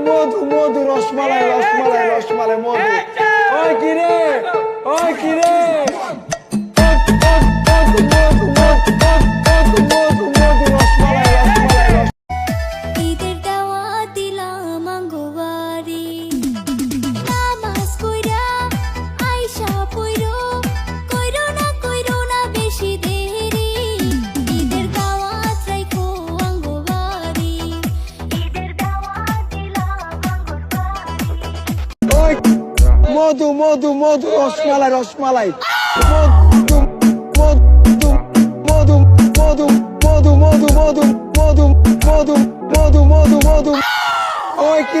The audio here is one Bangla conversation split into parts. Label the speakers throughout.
Speaker 1: মধু মধু রসমালাই রসমালাই রসমালাই মধু ওই কি রে ওই কি মধু মধু মধু রসমালাই রসমালাই মধু মধু মধু মধু মধু মধু মধু মধু মধু মধু মধু মধু ওই কি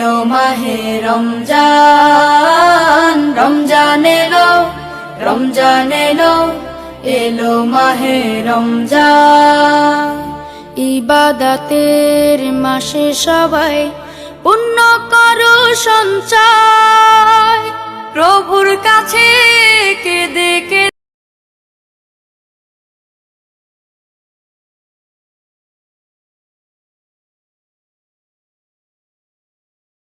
Speaker 2: এলো মাহে রমজান? রমজান এলো রমজান এলো এলো মাহে রমজান। ইবাদাতের মাসে সবাই পুণ্য করো সঞ্চয়।